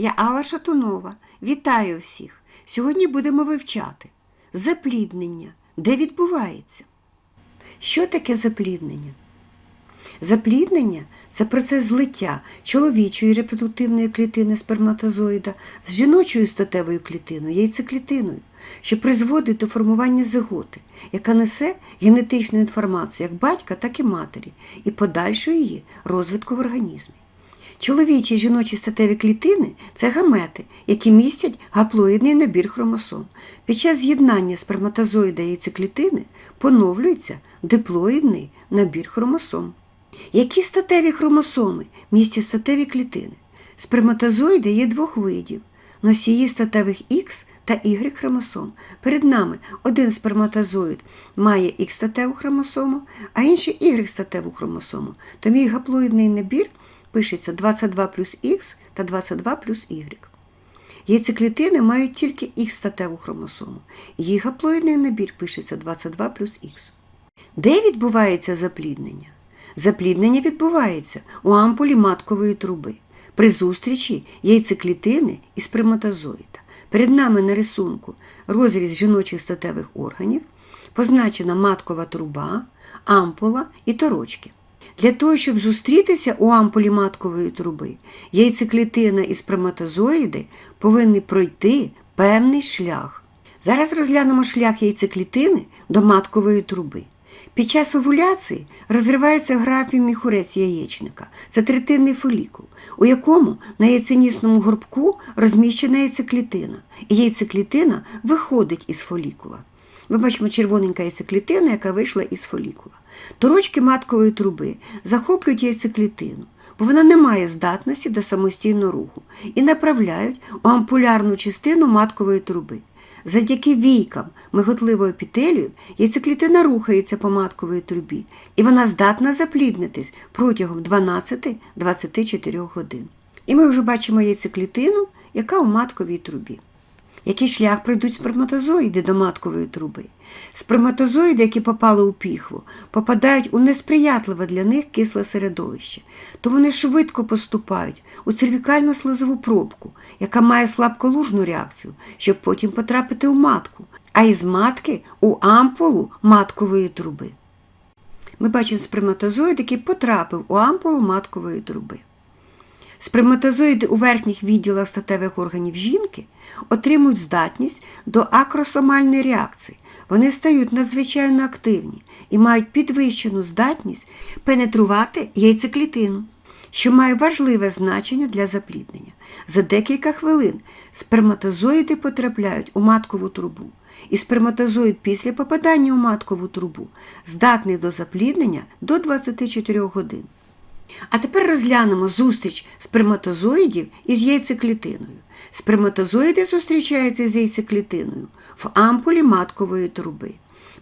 Я Алла Шатунова. Вітаю всіх! Сьогодні будемо вивчати запліднення, де відбувається. Що таке запліднення? Запліднення це процес злиття чоловічої репродуктивної клітини сперматозоїда з жіночою статевою клітиною, яйцеклітиною, що призводить до формування зиготи, яка несе генетичну інформацію як батька, так і матері, і подальшої її розвитку в організмі. Чоловічі і жіночі статеві клітини це гамети, які містять гаплоїдний набір хромосом. Під час з'єднання сперматозоїда і яйцеклітини поновлюється диплоїдний набір хромосом. Які статеві хромосоми містять статеві клітини? Сперматозоїди є двох видів носії статевих Х та Y хромосом. Перед нами один сперматозоїд має Х статеву хромосому, а інший Y статеву хромосому. Тому їх гаплоїдний набір пишеться 22 плюс Х та 22 плюс Y. Яйцеклітини мають тільки Х статеву хромосому. Їх гаплоїдний набір пишеться 22 плюс Х. Де відбувається запліднення? Запліднення відбувається у ампулі маткової труби при зустрічі яйцеклітини і сперматозоїда. Перед нами на рисунку розріз жіночих статевих органів, позначена маткова труба, ампула і торочки. Для того, щоб зустрітися у ампулі маткової труби, яйцеклітина і сперматозоїди повинні пройти певний шлях. Зараз розглянемо шлях яйцеклітини до маткової труби. Під час овуляції розривається графій міхурець яєчника. Це третинний фолікул, у якому на яйценісному горбку розміщена яйцеклітина, і яйцеклітина виходить із фолікула. Ми бачимо червоненька яйцеклітина, яка вийшла із фолікула. Торочки маткової труби захоплюють яйцеклітину, бо вона не має здатності до самостійного руху і направляють у ампулярну частину маткової труби. Завдяки війкам миготливої епітелію яйцеклітина рухається по матковій трубі, і вона здатна запліднитись протягом 12-24 годин. І ми вже бачимо яйцеклітину, яка у матковій трубі. Який шлях пройдуть сперматозоїди до маткової труби? Сперматозоїди, які попали у піхву, попадають у несприятливе для них кисле середовище, то вони швидко поступають у цервікальну слизову пробку, яка має слабколужну реакцію, щоб потім потрапити у матку, а із матки у ампулу маткової труби. Ми бачимо сперматозоїд, який потрапив у ампулу маткової труби. Сперматозоїди у верхніх відділах статевих органів жінки отримують здатність до акросомальної реакції. Вони стають надзвичайно активні і мають підвищену здатність пенетрувати яйцеклітину, що має важливе значення для запліднення. За декілька хвилин сперматозоїди потрапляють у маткову трубу, і сперматозоїд після попадання у маткову трубу здатний до запліднення до 24 годин. А тепер розглянемо зустріч сперматозоїдів із яйцеклітиною. Сперматозоїди зустрічаються з яйцеклітиною в ампулі маткової труби.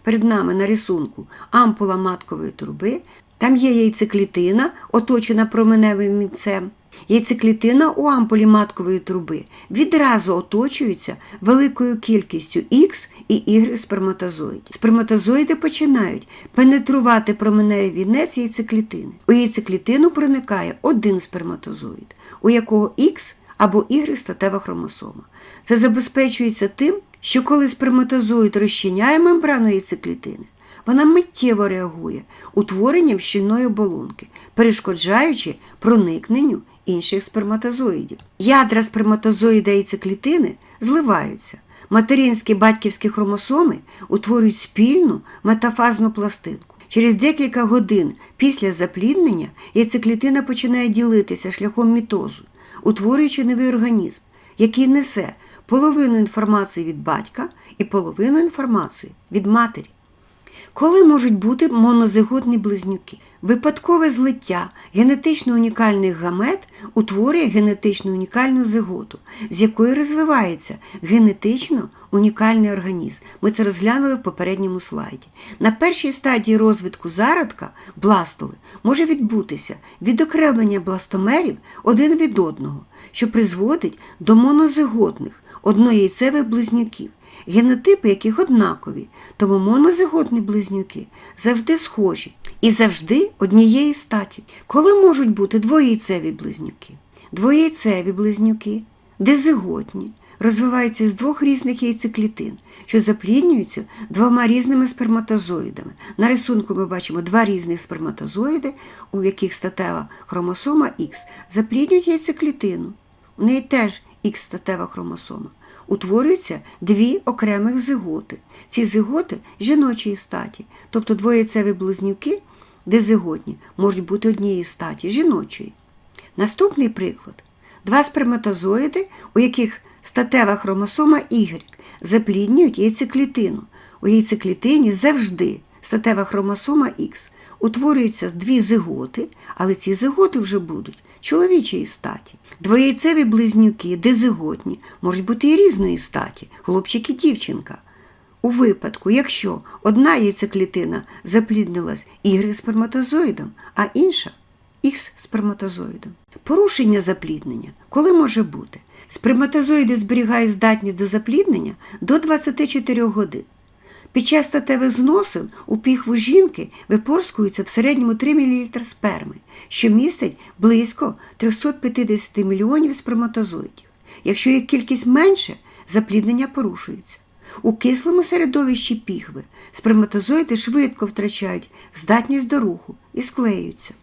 Перед нами на рисунку ампула маткової труби. Там є яйцеклітина, оточена променевим мінцем. Яйцеклітина у ампулі маткової труби відразу оточується великою кількістю Х і Y сперматозоїдів. Сперматозоїди починають пенетрувати променевий вінець яйцеклітини. У яйцеклітину проникає один сперматозоїд, у якого Х або Y статева хромосома. Це забезпечується тим, що коли сперматозоїд розчиняє мембрану яйцеклітини, вона миттєво реагує утворенням щільної оболонки, перешкоджаючи проникненню інших сперматозоїдів. Ядра сперматозоїда яйцеклітини зливаються. Материнські батьківські хромосоми утворюють спільну метафазну пластинку. Через декілька годин після запліднення яйцеклітина починає ділитися шляхом мітозу, утворюючи новий організм, який несе половину інформації від батька і половину інформації від матері. Коли можуть бути монозиготні близнюки? Випадкове злиття генетично унікальних гамет утворює генетично унікальну зиготу, з якої розвивається генетично унікальний організм. Ми це розглянули в попередньому слайді. На першій стадії розвитку зародка бластоли може відбутися відокремлення бластомерів один від одного, що призводить до монозиготних однояйцевих близнюків генотипи яких однакові, тому монозиготні близнюки завжди схожі і завжди однієї статі. Коли можуть бути двояйцеві близнюки? Двояйцеві близнюки дизиготні розвиваються з двох різних яйцеклітин, що запліднюються двома різними сперматозоїдами. На рисунку ми бачимо два різних сперматозоїди, у яких статева хромосома Х запліднюють яйцеклітину. У неї теж Х статева хромосома. Утворюються дві окремих зиготи. Ці зиготи жіночої статі, тобто двоєцеві близнюки, дизиготні, можуть бути однієї статі жіночої. Наступний приклад. Два сперматозоїди, у яких статева хромосома Y, запліднюють яйцеклітину. У яйцеклітині завжди статева хромосома Х. Утворюються дві зиготи, але ці зиготи вже будуть чоловічої статі. Двояйцеві близнюки, дизиготні, можуть бути і різної статі, хлопчик і дівчинка. У випадку, якщо одна яйцеклітина запліднилась Y сперматозоїдом, а інша Х сперматозоїдом. Порушення запліднення коли може бути? Сперматозоїди зберігають здатність до запліднення до 24 годин. Під час статевих зносин у піхву жінки випорскується в середньому 3 мл сперми, що містить близько 350 мільйонів сперматозоїдів. Якщо їх кількість менше, запліднення порушується. У кислому середовищі піхви сперматозоїди швидко втрачають здатність до руху і склеюються.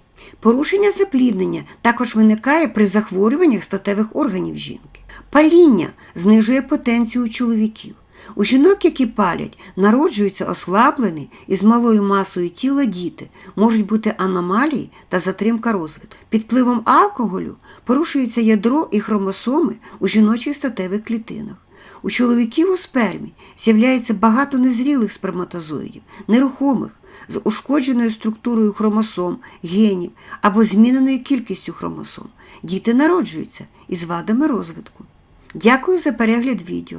Порушення запліднення також виникає при захворюваннях статевих органів жінки. Паління знижує потенцію чоловіків. У жінок, які палять, народжуються ослаблені і з малою масою тіла діти, можуть бути аномалії та затримка розвитку. Під впливом алкоголю порушується ядро і хромосоми у жіночих статевих клітинах. У чоловіків у спермі з'являється багато незрілих сперматозоїдів, нерухомих, з ушкодженою структурою хромосом, генів або зміненою кількістю хромосом. Діти народжуються із вадами розвитку. Дякую за перегляд відео.